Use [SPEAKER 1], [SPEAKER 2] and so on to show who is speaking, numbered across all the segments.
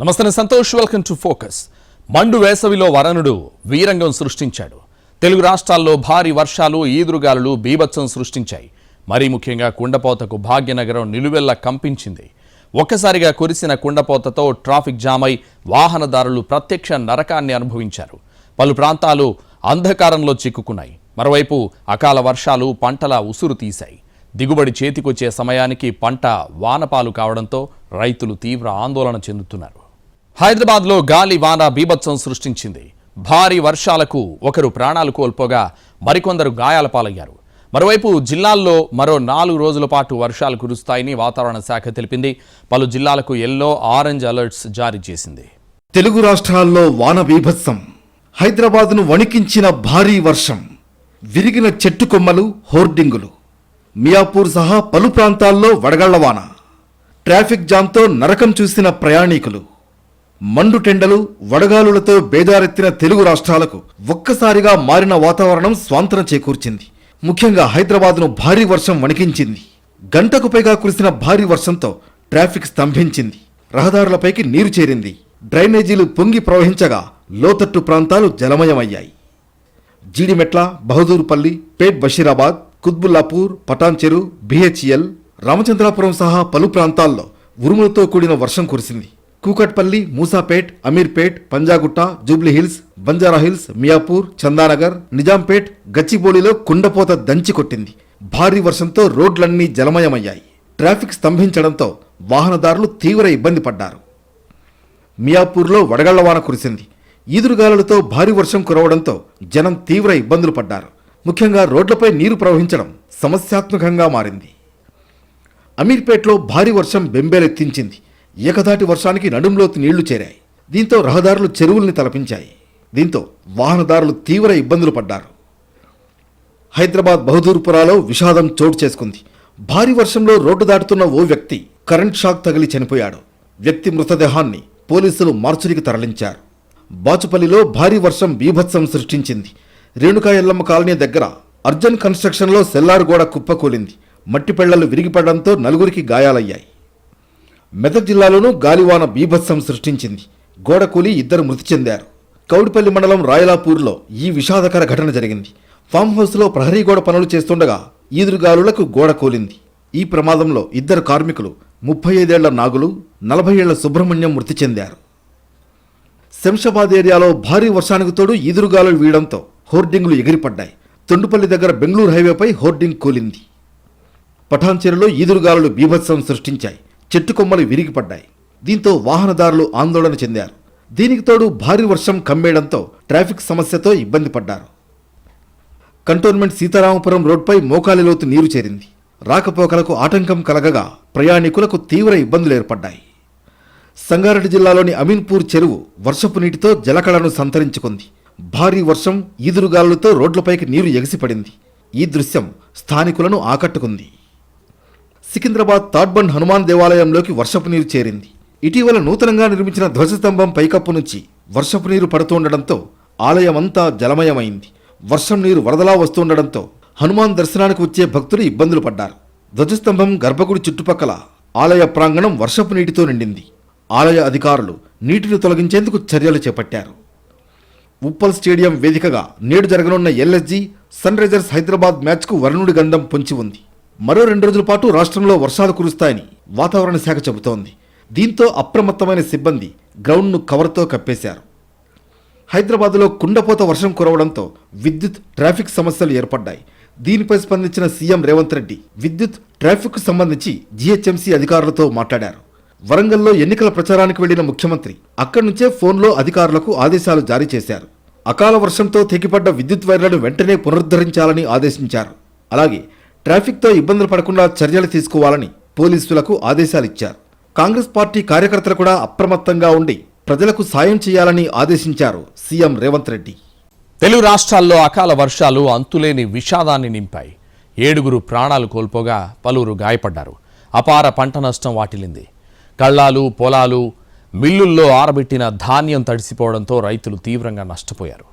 [SPEAKER 1] నమస్తే Santosh welcome to focus. మండు వేసవిలో వరణుడు వీరంగం సృష్టించాడు. తెలుగు రాష్ట్రాల్లో భారీ వర్షాలు ఈదురుగాలులు బీభత్సం సృష్టించాయి. మరీ ముఖ్యంగా కుండపోతకు భాగ్యనగరం నిలువెల్ల కంపించింది. ఒక్కసారిగా కురిసిన కుండపోతతో ట్రాఫిక్ జామ్ అయి వాహనదారులు ప్రత్యక్ష నరకాన్ని అనుభవించారు. పలు ప్రాంతాలు అంధకారంలో చిక్కుకున్నాయి. మరోవైపు అకాల వర్షాలు పంటల ఉసురు తీశాయి. దిగుబడి చేతికొచ్చే సమయానికి పంట వానపాలు కావడంతో రైతులు తీవ్ర ఆందోళన చెందుతున్నారు. హైదరాబాద్లో గాలి వాన బీభత్సం సృష్టించింది. భారీ వర్షాలకు ఒకరు ప్రాణాలు కోల్పోగా మరికొందరు గాయాల పాలయ్యారు. మరోవైపు జిల్లాల్లో మరో నాలుగు రోజుల పాటు వర్షాలు కురుస్తాయని వాతావరణ శాఖ తెలిపింది. పలు జిల్లాలకు ఎల్లో ఆరెంజ్ అలర్ట్స్ జారీ చేసింది.
[SPEAKER 2] తెలుగు రాష్ట్రాల్లో వాన బీభత్సం. హైదరాబాద్ను వణికించిన భారీ వర్షం. విరిగిన చెట్టు కొమ్మలు హోర్డింగులు. మియాపూర్ సహా పలు ప్రాంతాల్లో వడగళ్ళ వాన. ట్రాఫిక్ జామ్తో నరకం చూసిన ప్రయాణికులు. మండుటెండలు వడగాలులతో బేదారెత్తిన తెలుగు రాష్ట్రాలకు ఒక్కసారిగా మారిన వాతావరణం స్వాంతనం చేకూర్చింది. ముఖ్యంగా హైదరాబాద్ను భారీ వర్షం వణికించింది. గంటకు పైగా కురిసిన భారీ వర్షంతో ట్రాఫిక్ స్తంభించింది. రహదారులపైకి నీరు చేరింది. డ్రైనేజీలు పొంగి ప్రవహించగా లోతట్టు ప్రాంతాలు జలమయమయ్యాయి. జీడిమెట్ల బహదూర్పల్లి పేట్ బషీరాబాద్ కుత్బుల్లాపూర్ పటాన్చెరు బిహెచ్ఎల్ రామచంద్రాపురం సహా పలు ప్రాంతాల్లో ఉరుములతో కూడిన వర్షం కురిసింది. కూకట్పల్లి మూసాపేట్ అమీర్పేట్ పంజాగుట్ట జూబ్లీహిల్స్ బంజారాహిల్స్ మియాపూర్ చందానగర్ నిజాంపేట్ గచ్చిబౌలిలో కుండపోత దంచి కొట్టింది. భారీ వర్షంతో రోడ్లన్నీ జలమయమయ్యాయి. ట్రాఫిక్ స్తంభించడంతో వాహనదారులు తీవ్ర ఇబ్బంది పడ్డారు. మియాపూర్లో వడగళ్ళవాన కురిసింది. ఈదురుగాలులతో భారీ వర్షం కురవడంతో జనం తీవ్ర ఇబ్బందులు పడ్డారు. ముఖ్యంగా రోడ్లపై నీరు ప్రవహించడం సమస్యాత్మకంగా మారింది. అమీర్పేట్లో భారీ వర్షం బెంబేలెత్తించింది. ఏకదాటి వర్షానికి నడుంలోకి నీళ్ళు చేరాయి. దీంతో రహదారులు చెరువుల్ని తలపించాయి. దీంతో వాహనదారులు తీవ్ర ఇబ్బందులు పడ్డారు. హైదరాబాద్ బహదూర్పురాలో విషాదం చోటు చేసుకుంది. భారీ వర్షంలో రోడ్డు దాటుతున్న ఓ వ్యక్తి కరెంట్ షాక్ తగిలి చనిపోయాడు. వ్యక్తి మృతదేహాన్ని పోలీసులు మార్చురికి తరలించారు. బాచుపల్లిలో భారీ వర్షం బీభత్సం సృష్టించింది. రేణుకా ఎల్లమ్మ కాలనీ దగ్గర అర్జన్ కన్స్ట్రక్షన్లో సెల్లార్ గోడ కుప్పకూలింది. మట్టిపెళ్ళలు విరిగిపడడంతో నలుగురికి గాయాలయ్యాయి. మెదక్ జిల్లాలోనూ గాలివాన బీభత్సం సృష్టించింది. గోడ కూలి ఇద్దరు మృతి చెందారు. కౌడిపల్లి మండలం రాయలాపూర్లో ఈ విషాదకర ఘటన జరిగింది. ఫామ్ హౌస్లో ప్రహరీ గోడ పనులు చేస్తుండగా ఈదురుగాలులకు గోడ కూలింది. ఈ ప్రమాదంలో ఇద్దరు కార్మికులు ముప్పై ఐదేళ్ళ నాగులు నలభై ఏళ్ళ సుబ్రహ్మణ్యం మృతి చెందారు. శంషాబాద్ ఏరియాలో భారీ వర్షానికి తోడు ఈదురుగాలులు వీయడంతో హోర్డింగ్లు ఎగిరిపడ్డాయి. తొండుపల్లి దగ్గర బెంగళూరు హైవేపై హోర్డింగ్ కూలింది. పఠాన్చేరులో ఈదురుగాలులు బీభత్సం సృష్టించాయి. చెట్టు కొమ్మలు విరిగిపడ్డాయి. దీంతో వాహనదారులు ఆందోళన చెందారు. దీనికి తోడు భారీ వర్షం కమ్మేయడంతో ట్రాఫిక్ సమస్యతో ఇబ్బంది పడ్డారు. కంటోన్మెంట్ సీతారామపురం రోడ్పై మోకాలిలోతు నీరు చేరింది. రాకపోకలకు ఆటంకం కలగగా ప్రయాణికులకు తీవ్ర ఇబ్బందులు ఏర్పడ్డాయి. సంగారెడ్డి జిల్లాలోని అమీన్పూర్ చెరువు వర్షపు నీటితో జలకళను సంతరించుకుంది. భారీ వర్షం ఈదురుగాలులతో రోడ్లపైకి నీరు ఎగిసిపడింది. ఈ దృశ్యం స్థానికులను ఆకట్టుకుంది. సికింద్రాబాద్ తాడ్బండ్ హనుమాన్ దేవాలయంలోకి వర్షపు నీరు చేరింది. ఇటీవల నూతనంగా నిర్మించిన ధ్వజస్తంభం పైకప్పు నుంచి వర్షపు నీరు పడుతుండటంతో ఆలయమంతా జలమయమైంది. వర్షం నీరు వరదలా వస్తుండడంతో హనుమాన్ దర్శనానికి వచ్చే భక్తులు ఇబ్బందులు పడ్డారు. ధ్వజస్తంభం గర్భగుడి చుట్టుపక్కల ఆలయ ప్రాంగణం వర్షపు నీటితో నిండింది. ఆలయ అధికారులు నీటిని తొలగించేందుకు చర్యలు చేపట్టారు. ఉప్పల్ స్టేడియం వేదికగా నేడు జరగనున్న ఎల్ఎస్జీ సన్ రైజర్స్ హైదరాబాద్ మ్యాచ్కు వరుణుడి గంధం పొంచి ఉంది. మరో రెండు రోజుల పాటు రాష్ట్రంలో వర్షాలు కురుస్తాయని వాతావరణ శాఖ చెబుతోంది. దీంతో అప్రమత్తమైన సిబ్బంది గ్రౌండ్ను కవర్తో కప్పేశారు. హైదరాబాద్లో కుండపోత వర్షం కురవడంతో విద్యుత్ ట్రాఫిక్ సమస్యలు ఏర్పడ్డాయి. దీనిపై స్పందించిన సీఎం రేవంత్ రెడ్డి విద్యుత్ ట్రాఫిక్కు సంబంధించి జీహెచ్ఎంసీ అధికారులతో మాట్లాడారు. వరంగల్లో ఎన్నికల ప్రచారానికి వెళ్ళిన ముఖ్యమంత్రి అక్కడి నుంచే ఫోన్లో అధికారులకు ఆదేశాలు జారీ చేశారు. అకాల వర్షంతో తెగిపడ్డ విద్యుత్ వైర్లను వెంటనే పునరుద్ధరించాలని ఆదేశించారు. అలాగే ట్రాఫిక్తో ఇబ్బందులు పడకుండా చర్యలు తీసుకోవాలని పోలీసులకు ఆదేశాలిచ్చారు. కాంగ్రెస్ పార్టీ కార్యకర్తలు కూడా అప్రమత్తంగా ఉండి ప్రజలకు సాయం చేయాలని ఆదేశించారు సీఎం రేవంత్ రెడ్డి.
[SPEAKER 1] తెలుగు రాష్ట్రాల్లో అకాల వర్షాలు అంతులేని విషాదాన్ని నింపాయి. ఏడుగురు ప్రాణాలు కోల్పోగా పలువురు గాయపడ్డారు. అపార పంట నష్టం వాటిల్లింది. కళ్ళాలు పొలాలు మిల్లుల్లో ఆరబెట్టిన ధాన్యం తడిసిపోవడంతో రైతులు తీవ్రంగా నష్టపోయారు.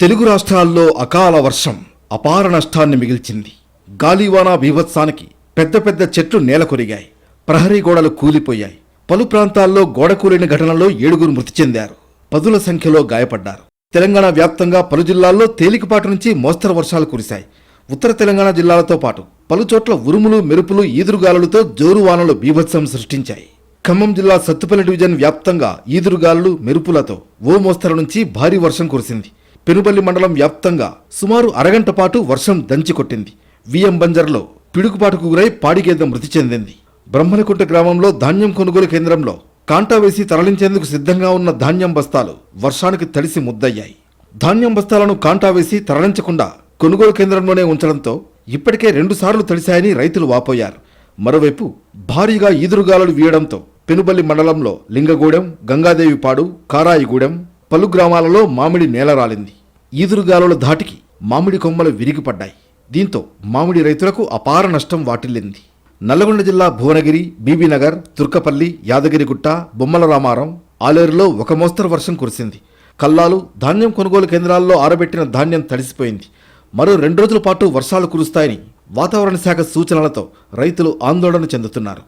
[SPEAKER 2] తెలుగు రాష్ట్రాల్లో అకాల వర్షం అపార నష్టాన్ని మిగిల్చింది. గాలివానా బీభత్సానికి పెద్ద పెద్ద చెట్లు నేల కొరిగాయి. ప్రహరీ గోడలు కూలిపోయాయి. పలు ప్రాంతాల్లో గోడ కూలిన ఘటనలో ఏడుగురు మృతి చెందారు. పదుల సంఖ్యలో గాయపడ్డారు. తెలంగాణ వ్యాప్తంగా పలు జిల్లాల్లో తేలికపాటి నుంచి మోస్తరు వర్షాలు కురిశాయి. ఉత్తర తెలంగాణ జిల్లాలతో పాటు పలుచోట్ల ఉరుములు మెరుపులు ఈదురుగాలులతో జోరు వానలు బీభత్సం సృష్టించాయి. ఖమ్మం జిల్లా సత్తుపల్లి డివిజన్ వ్యాప్తంగా ఈదురుగాలులు మెరుపులతో ఓ మోస్తరు నుంచి భారీ వర్షం కురిసింది. పెనుబల్లి మండలం వ్యాప్తంగా సుమారు అరగంట పాటు వర్షం దంచి కొట్టింది విఎం బంజర్లో పిడుగుపాటుకు గురై పాడిగేద మృతి చెందింది. బ్రహ్మణకుంట గ్రామంలో ధాన్యం కొనుగోలు కేంద్రంలో కాంటా వేసి తరలించేందుకు సిద్ధంగా ఉన్న ధాన్యం బస్తాలు వర్షానికి తడిసి ముద్దయ్యాయి. ధాన్యం బస్తాలను కాంటా వేసి తరలించకుండా కొనుగోలు కేంద్రంలోనే ఉంచడంతో ఇప్పటికే రెండుసార్లు తడిశాయని రైతులు వాపోయారు. మరోవైపు భారీగా ఈదురుగాలులు వీయడంతో పెనుబల్లి మండలంలో లింగగూడెం గంగాదేవిపాడు కారాయిగూడెం పలు గ్రామాలలో మామిడి నేలరాలింది ఈదురుగాలుల ధాటికి మామిడి కొమ్మలు విరిగిపడ్డాయి. దీంతో మామిడి రైతులకు అపార నష్టం వాటిల్లింది. నల్లగొండ జిల్లా భువనగిరి బీబీనగర్ తుర్కపల్లి యాదగిరిగుట్ట బొమ్మల రామారం ఆలేరులో ఒక మోస్తరు వర్షం కురిసింది. కల్లాలు ధాన్యం కొనుగోలు కేంద్రాల్లో ఆరబెట్టిన ధాన్యం తడిసిపోయింది. మరో రెండు రోజుల పాటు వర్షాలు కురుస్తాయని వాతావరణ శాఖ సూచనలతో రైతులు ఆందోళన చెందుతున్నారు.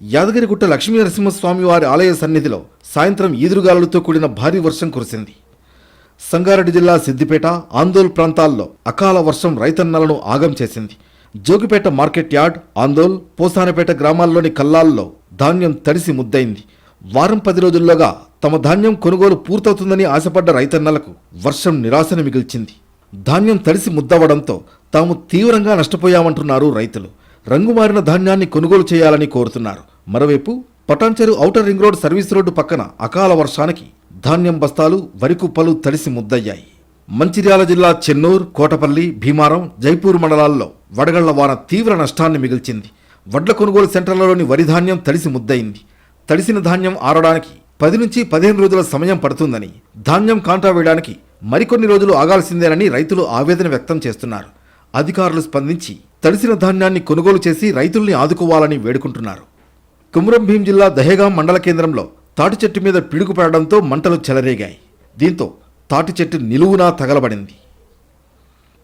[SPEAKER 2] యాదగిరిగుట్ట లక్ష్మీ నరసింహస్వామి వారి ఆలయ సన్నిధిలో సాయంత్రం ఈదురుగాలులతో కూడిన భారీ వర్షం కురిసింది. సంగారెడ్డి జిల్లా సిద్దిపేట ఆందోల్ ప్రాంతాల్లో అకాల వర్షం రైతన్నలను ఆగం చేసింది. జోగిపేట మార్కెట్ యార్డ్ ఆందోల్ పోసానపేట గ్రామాల్లోని కల్లాల్లో ధాన్యం తడిసి ముద్దయింది. వారం పది రోజుల్లోగా తమ ధాన్యం కొనుగోలు పూర్తవుతుందని ఆశపడ్డ రైతన్నలకు వర్షం నిరాశను మిగిల్చింది. ధాన్యం తడిసి ముద్దవడంతో తాము తీవ్రంగా నష్టపోయామంటున్నారు రైతులు. రంగుమారిన ధాన్యాన్ని కొనుగోలు చేయాలని కోరుతున్నారు. మరోవైపు Patancheru outer ring road service road పక్కన అకాల వర్షానికి ధాన్యం బస్తాలు వరి కుప్పలు తడిసి ముద్దయ్యాయి. మంచిర్యాల జిల్లా చెన్నూర్ కోటపల్లి భీమారం జైపూర్ మండలాల్లో వడగళ్ళ వాన తీవ్ర నష్టాన్ని మిగిల్చింది. వడ్ల కొనుగోలు సెంటర్లలోని వరి ధాన్యం తడిసి ముద్దయింది. తడిసిన ధాన్యం ఆరడానికి పది నుంచి పదిహేను రోజుల సమయం పడుతుందని ధాన్యం కాంటా వేయడానికి మరికొన్ని రోజులు ఆగాల్సిందేనని రైతులు ఆవేదన వ్యక్తం చేస్తున్నారు. అధికారులు స్పందించి తడిసిన ధాన్యాన్ని కొనుగోలు చేసి రైతుల్ని ఆదుకోవాలని వేడుకుంటున్నారు. కుమ్రం భీం జిల్లా దహేగాం మండల కేంద్రంలో తాటి చెట్టు మీద పిడుగు పడడంతో మంటలు చెలరేగాయి. దీంతో తాటి చెట్టు నిలువునా తగలబడింది.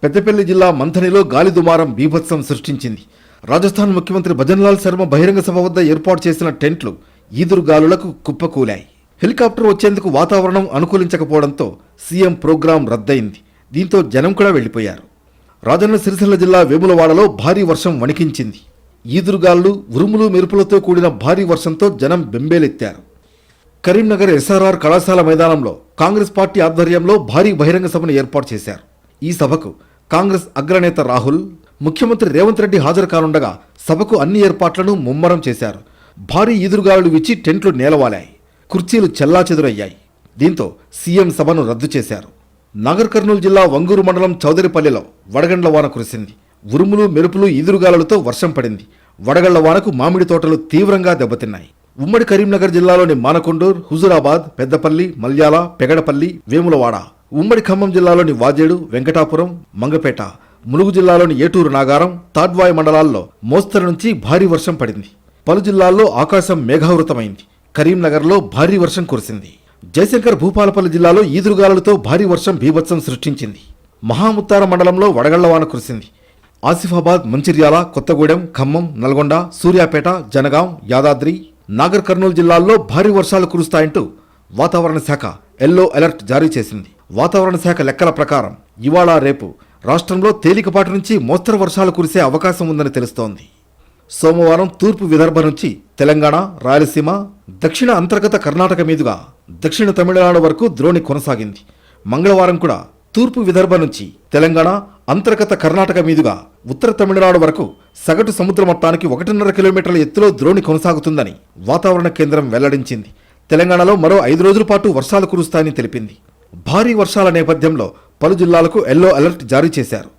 [SPEAKER 2] పెద్దపల్లి జిల్లా మంథనిలో గాలి దుమారం బీభత్సం సృష్టించింది. రాజస్థాన్ ముఖ్యమంత్రి భజన్లాల్ శర్మ బహిరంగ సభ వద్ద ఏర్పాటు చేసిన టెంట్లు ఈదురుగాలులకు కుప్పకూలాయి. హెలికాప్టర్ వచ్చేందుకు వాతావరణం అనుకూలించకపోవడంతో సీఎం ప్రోగ్రాం రద్దయింది. దీంతో జనం కూడా వెళ్ళిపోయారు రాజన్న సిరిసిల్ల జిల్లా వేములవాడలో భారీ వర్షం వణికించింది. ఈదురుగాలు ఉరుములు మెరుపులతో కూడిన భారీ వర్షంతో జనం బెంబేలెత్తారు. కరీంనగర్ ఎస్ఆర్ఆర్ కళాశాల మైదానంలో కాంగ్రెస్ పార్టీ ఆధ్వర్యంలో భారీ బహిరంగ సభను ఏర్పాటు చేశారు. ఈ సభకు కాంగ్రెస్ అగ్రనేత రాహుల్ ముఖ్యమంత్రి రేవంత్ రెడ్డి హాజరు కానుండగా సభకు అన్ని ఏర్పాట్లను ముమ్మరం చేశారు. భారీ ఈదురుగాలులు విచ్చి టెంట్లు నేలవాలాయి కుర్చీలు చెల్లాచెదురయ్యాయి. దీంతో సీఎం సభను రద్దు చేశారు. నాగర్ కర్నూలు జిల్లా వంగూరు మండలం చౌదరిపల్లిలో వడగండ్ల వాన కురిసింది. ఉరుములు మెరుపులు ఈదురుగాలులతో వర్షం పడింది. వడగళ్ళ వానకు మామిడి తోటలు తీవ్రంగా దెబ్బతిన్నాయి. ఉమ్మడి కరీంనగర్ జిల్లాలోని మానకొండూర్ హుజురాబాద్ పెద్దపల్లి మల్యాల పెగడపల్లి వేములవాడ ఉమ్మడి ఖమ్మం జిల్లాలోని వాజేడు వెంకటాపురం మంగపేట ములుగు జిల్లాలోని ఏటూరు నాగారం తాడ్వాయి మండలాల్లో మోస్తరు నుంచి భారీ వర్షం పడింది. పలు జిల్లాల్లో ఆకాశం మేఘావృతమైంది. కరీంనగర్లో భారీ వర్షం కురిసింది. జయశంకర్ భూపాలపల్లి జిల్లాలో ఈదురుగాలులతో భారీ వర్షం బీభత్సం సృష్టించింది. మహాముత్తార మండలంలో వడగళ్ళ వాన కురిసింది. ఆసిఫాబాద్ మంచిర్యాల కొత్తగూడెం ఖమ్మం నల్గొండ సూర్యాపేట జనగాం యాదాద్రి నాగర్ కర్నూలు జిల్లాల్లో భారీ వర్షాలు కురుస్తాయంటూ వాతావరణ శాఖ ఎల్లో అలర్ట్ జారీ చేసింది. వాతావరణ శాఖ లెక్కల ప్రకారం ఇవాళ రేపు రాష్ట్రంలో తేలికపాటి నుంచి మోస్తరు వర్షాలు కురిసే అవకాశం ఉందని తెలుస్తోంది. సోమవారం తూర్పు విదర్భ నుంచి తెలంగాణ రాయలసీమ దక్షిణ అంతర్గత కర్ణాటక మీదుగా దక్షిణ తమిళనాడు వరకు ద్రోణి కొనసాగింది. మంగళవారం కూడా తూర్పు విదర్భ నుంచి తెలంగాణ అంతర్గత కర్ణాటక మీదుగా ఉత్తర తమిళనాడు వరకు సగటు సముద్ర మట్టానికి ఒకటిన్నర కిలోమీటర్ల ఎత్తులో ద్రోణి కొనసాగుతుందని వాతావరణ కేంద్రం వెల్లడించింది. తెలంగాణలో మరో ఐదు రోజుల పాటు వర్షాలు కురుస్తాయని తెలిపింది. భారీ వర్షాల నేపథ్యంలో పలు జిల్లాలకు ఎల్లో అలర్ట్ జారీ చేశారు.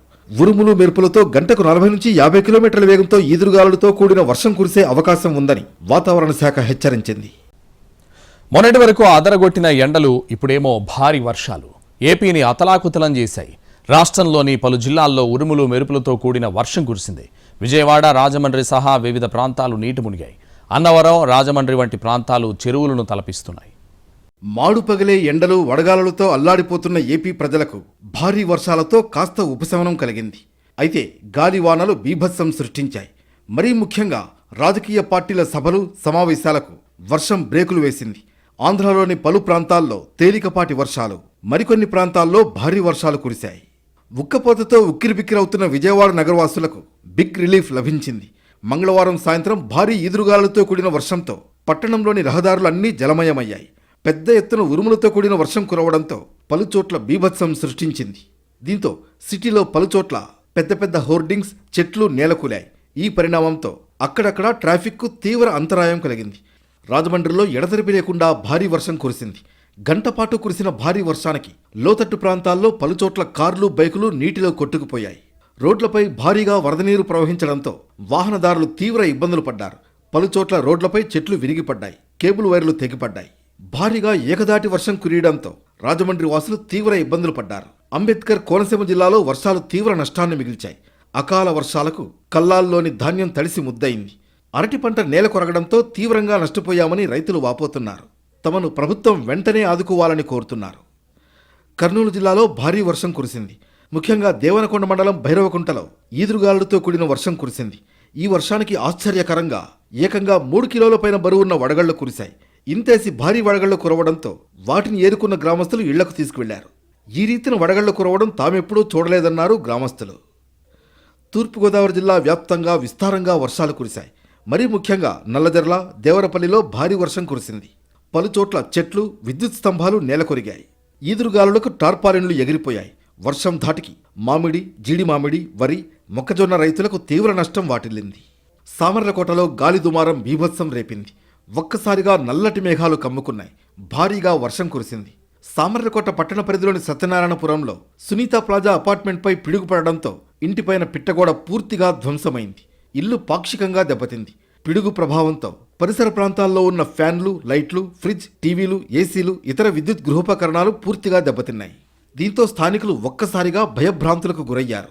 [SPEAKER 2] ఉరుములు మెరుపులతో గంటకు నలభై నుంచి యాభై కిలోమీటర్ల వేగంతో ఈదురుగాలులతో కూడిన వర్షం కురిసే అవకాశం ఉందని వాతావరణ శాఖ హెచ్చరించింది.
[SPEAKER 1] మొన్నటి వరకు అదరగొట్టిన ఎండలు ఇప్పుడేమో భారీ వర్షాలు. ఏపీని అతలాకుతలం చేశాయి. రాష్ట్రంలోని పలు జిల్లాల్లో ఉరుములు మెరుపులతో కూడిన వర్షం కురిసింది. విజయవాడ రాజమండ్రి సహా వివిధ ప్రాంతాలు నీటి మునిగాయి. అన్నవరం రాజమండ్రి వంటి ప్రాంతాలు చెరువులను తలపిస్తున్నాయి.
[SPEAKER 2] మాడుపగలే ఎండలు వడగాలలతో అల్లాడిపోతున్న ఏపీ ప్రజలకు భారీ వర్షాలతో కాస్త ఉపశమనం కలిగింది. అయితే గాలివానలు బీభత్సం సృష్టించాయి. మరీ ముఖ్యంగా రాజకీయ పార్టీల సభలు సమావేశాలకు వర్షం బ్రేకులు వేసింది. ఆంధ్రాలోని పలు ప్రాంతాల్లో తేలికపాటి వర్షాలు మరికొన్ని ప్రాంతాల్లో భారీ వర్షాలు కురిశాయి. ఉక్కపోతతో ఉక్కిరిబిక్కిరవుతున్న విజయవాడ నగరవాసులకు బిగ్ రిలీఫ్ లభించింది. మంగళవారం సాయంత్రం భారీ ఈదురుగాలులతో కూడిన వర్షంతో పట్టణంలోని రహదారులన్నీ జలమయమయ్యాయి. పెద్ద ఎత్తున ఉరుములతో కూడిన వర్షం కురవడంతో పలుచోట్ల బీభత్సం సృష్టించింది. దీంతో సిటీలో పలుచోట్ల పెద్ద పెద్ద హోర్డింగ్స్ చెట్లు నేలకూలాయి. ఈ పరిణామంతో అక్కడక్కడ ట్రాఫిక్కు తీవ్ర అంతరాయం కలిగింది. రాజమండ్రిలో ఎడతెరిపి లేకుండా భారీ వర్షం కురిసింది. గంటపాటు కురిసిన భారీ వర్షానికి లోతట్టు ప్రాంతాల్లో పలుచోట్ల కార్లు బైకులు నీటిలో కొట్టుకుపోయాయి. రోడ్లపై భారీగా వరద నీరు ప్రవహించడంతో వాహనదారులు తీవ్ర ఇబ్బందులు పడ్డారు. పలుచోట్ల రోడ్లపై చెట్లు విరిగిపడ్డాయి. కేబుల్ వైర్లు తెగిపడ్డాయి. భారీగా ఏకదాటి వర్షం కురియడంతో రాజమండ్రి వాసులు తీవ్ర ఇబ్బందులు పడ్డారు. అంబేద్కర్ కోనసీమ జిల్లాలో వర్షాలు తీవ్ర నష్టాన్ని మిగిల్చాయి. అకాల వర్షాలకు కల్లాల్లోని ధాన్యం తడిసి ముద్దయింది. అరటి పంట నేల కొరగడంతో తీవ్రంగా నష్టపోయామని రైతులు వాపోతున్నారు. తమను ప్రభుత్వం వెంటనే ఆదుకోవాలని కోరుతున్నారు. కర్నూలు జిల్లాలో భారీ వర్షం కురిసింది. ముఖ్యంగా దేవనకొండ మండలం భైరవకుంటలో ఈదురుగాలులతో కూడిన వర్షం కురిసింది. ఈ వర్షానికి ఆశ్చర్యకరంగా ఏకంగా మూడు కిలోల పైన బరువున్న వడగళ్ళు కురిశాయి. ఇంతేసి భారీ వడగళ్ళు కురవడంతో వాటిని ఏరుకున్న గ్రామస్తులు ఇళ్ళకు తీసుకువెళ్ళారు. ఈ రీతిన వడగళ్ళు కురవడం తామెప్పుడూ చూడలేదన్నారు గ్రామస్తులు. తూర్పుగోదావరి జిల్లా వ్యాప్తంగా విస్తారంగా వర్షాలు కురిశాయి. మరీ ముఖ్యంగా నల్లజర్ల దేవరపల్లిలో భారీ వర్షం కురిసింది. పలుచోట్ల చెట్లు విద్యుత్ స్తంభాలు నేలకొరిగాయి. ఈదురుగాలులకు టార్పాలిన్లు ఎగిరిపోయాయి. వర్షం ధాటికి మామిడి జీడి మామిడి వరి మొక్కజొన్న రైతులకు తీవ్ర నష్టం వాటిల్లింది. సామర్లకోటలో గాలి దుమారం బీభత్సం రేపింది. ఒక్కసారిగా నల్లటి మేఘాలు కమ్ముకున్నాయి. భారీగా వర్షం కురిసింది. సామర్లకోట పట్టణ పరిధిలోని సత్యనారాయణపురంలో సునీత ప్లాజా అపార్ట్మెంట్పై పిడుగుపడడంతో ఇంటిపైన పిట్టగోడ పూర్తిగా ధ్వంసమైంది. ఇల్లు పాక్షికంగా దెబ్బతింది. పిడుగు ప్రభావంతో పరిసర ప్రాంతాల్లో ఉన్న ఫ్యాన్లు లైట్లు ఫ్రిడ్జ్ టీవీలు ఏసీలు ఇతర విద్యుత్ గృహోపకరణాలు పూర్తిగా దెబ్బతిన్నాయి. దీంతో స్థానికులు ఒక్కసారిగా భయభ్రాంతులకు గురయ్యారు.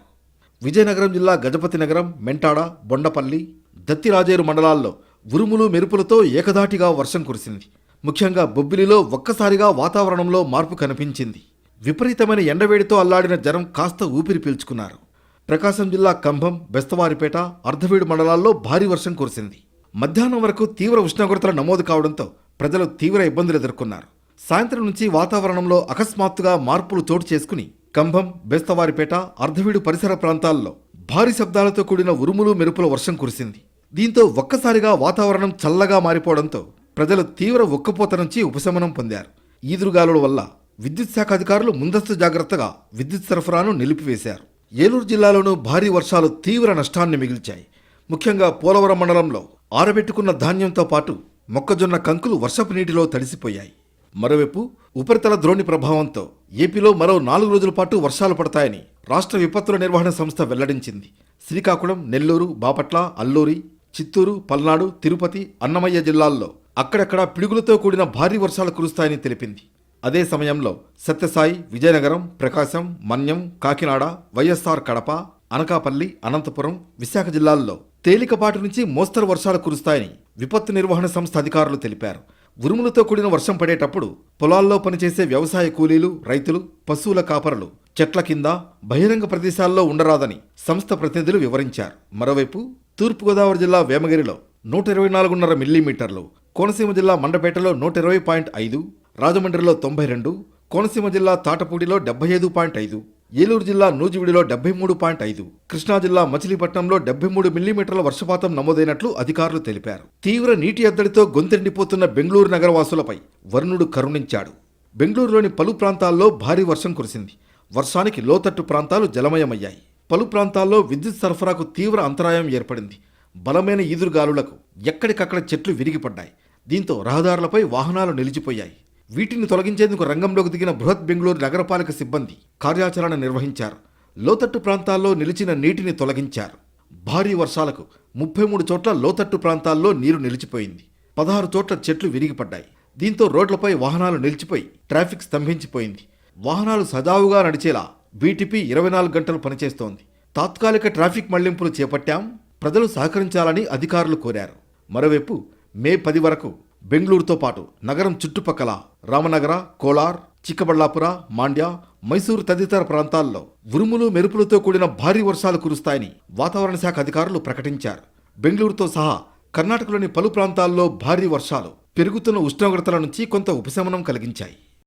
[SPEAKER 2] విజయనగరం జిల్లా గజపతి నగరం మెంటాడ బొండపల్లి దత్తిరాజేరు మండలాల్లో ఉరుములు మెరుపులతో ఏకధాటిగా వర్షం కురిసింది. ముఖ్యంగా బొబ్బిలిలో ఒక్కసారిగా వాతావరణంలో మార్పు కనిపించింది. విపరీతమైన ఎండవేడితో అల్లాడిన జనం కాస్త ఊపిరి పీల్చుకున్నారు. ప్రకాశం జిల్లా కంభం బెస్తవారిపేట అర్ధవీడు మండలాల్లో భారీ వర్షం కురిసింది. మధ్యాహ్నం వరకు తీవ్ర ఉష్ణోగ్రతలు నమోదు కావడంతో ప్రజలు తీవ్ర ఇబ్బందులు ఎదుర్కొన్నారు. సాయంత్రం నుంచి వాతావరణంలో అకస్మాత్తుగా మార్పులు చోటు చేసుకుని కంభం బెస్తవారిపేట అర్ధవీడు పరిసర ప్రాంతాల్లో భారీ శబ్దాలతో కూడిన ఉరుములు మెరుపుల వర్షం కురిసింది. దీంతో ఒక్కసారిగా వాతావరణం చల్లగా మారిపోవడంతో ప్రజలు తీవ్ర ఉక్కపోత నుంచి ఉపశమనం పొందారు. ఈదురుగాలుల వల్ల విద్యుత్ శాఖ అధికారులు ముందస్తు జాగ్రత్తగా విద్యుత్ సరఫరాను నిలిపివేశారు. ఏలూరు జిల్లాలోనూ భారీ వర్షాలు తీవ్ర నష్టాన్ని మిగిల్చాయి. ముఖ్యంగా పోలవరం మండలంలో ఆరబెట్టుకున్న ధాన్యంతో పాటు మొక్కజొన్న కంకులు వర్షపు నీటిలో తడిసిపోయాయి. మరోవైపు ఉపరితల ద్రోణి ప్రభావంతో ఏపీలో మరో నాలుగు రోజుల పాటు వర్షాలు పడతాయని రాష్ట్ర విపత్తుల నిర్వహణ సంస్థ వెల్లడించింది. శ్రీకాకుళం నెల్లూరు బాపట్ల అల్లూరి చిత్తూరు పల్నాడు తిరుపతి అన్నమయ్య జిల్లాల్లో అక్కడక్కడ పిడుగులతో కూడిన భారీ వర్షాలు కురుస్తాయని తెలిపింది. అదే సమయంలో సత్యసాయి విజయనగరం ప్రకాశం మన్యం కాకినాడ వైఎస్ఆర్ కడప అనకాపల్లి అనంతపురం విశాఖ జిల్లాల్లో తేలికపాటి నుంచి మోస్తరు వర్షాలు కురుస్తాయని విపత్తు నిర్వహణ సంస్థ అధికారులు తెలిపారు. ఉరుములతో కూడిన వర్షం పడేటప్పుడు పొలాల్లో పనిచేసే వ్యవసాయ కూలీలు రైతులు పశువుల కాపరులు చెట్ల కింద బహిరంగ ప్రదేశాల్లో ఉండరాదని సంస్థ ప్రతినిధులు వివరించారు. మరోవైపు తూర్పుగోదావరి జిల్లా వేమగిరిలో నూట ఇరవై నాలుగున్నర మిల్లీమీటర్లు కోనసీమ జిల్లా మండపేటలో నూట ఇరవై పాయింట్ ఐదు రాజమండ్రిలో తొంభై రెండు కోనసీమ జిల్లా తాటపూడిలో డెబ్బై ఐదు పాయింట్ ఐదు ఏలూరు జిల్లా నూజివీడిలో డెబ్బై మూడు పాయింట్ ఐదు కృష్ణా జిల్లా మచిలీపట్నంలో డెబ్బై మూడు మిల్లీమీటర్ల వర్షపాతం నమోదైనట్లు అధికారులు తెలిపారు. తీవ్ర నీటి ఎద్దడితో గొంతెండిపోతున్న బెంగళూరు నగరవాసులపై వరుణుడు కరుణించాడు. బెంగళూరులోని పలు ప్రాంతాల్లో భారీ వర్షం కురిసింది. వర్షానికి లోతట్టు ప్రాంతాలు జలమయమయ్యాయి. పలు ప్రాంతాల్లో విద్యుత్ సరఫరాకు తీవ్ర అంతరాయం ఏర్పడింది. బలమైన ఈదురుగాలులకు ఎక్కడికక్కడ చెట్లు విరిగిపడ్డాయి. దీంతో రహదారులపై వాహనాలు నిలిచిపోయాయి. వీటిని తొలగించేందుకు రంగంలోకి దిగిన బృహత్ బెంగళూరు నగరపాలక సిబ్బంది కార్యాచరణ నిర్వహించారు. లోతట్టు ప్రాంతాల్లో నిలిచిన నీటిని తొలగించారు. భారీ వర్షాలకు ముప్పై మూడు చోట్ల లోతట్టు ప్రాంతాల్లో నీరు నిలిచిపోయింది. పదహారు చోట్ల చెట్లు విరిగిపడ్డాయి. దీంతో రోడ్లపై వాహనాలు నిలిచిపోయి ట్రాఫిక్ స్తంభించిపోయింది. వాహనాలు సజావుగా నడిచేలా బీటీపీ ఇరవై నాలుగు గంటలు పనిచేస్తోంది. తాత్కాలిక ట్రాఫిక్ మళ్ళింపులు చేపట్టాం. ప్రజలు సహకరించాలని అధికారులు కోరారు. మరోవైపు మే పది వరకు బెంగళూరుతో పాటు నగరం చుట్టుపక్కల రామనగర కోలార్ చిక్కబళ్ళాపుర మాండ్య మైసూరు తదితర ప్రాంతాల్లో ఉరుములు మెరుపులతో కూడిన భారీ వర్షాలు కురుస్తాయని వాతావరణ శాఖ అధికారులు ప్రకటించారు. బెంగళూరుతో సహా కర్ణాటకలోని పలు ప్రాంతాల్లో భారీ వర్షాలు పెరుగుతున్న ఉష్ణోగ్రతల నుంచి కొంత ఉపశమనం కలిగించాయి.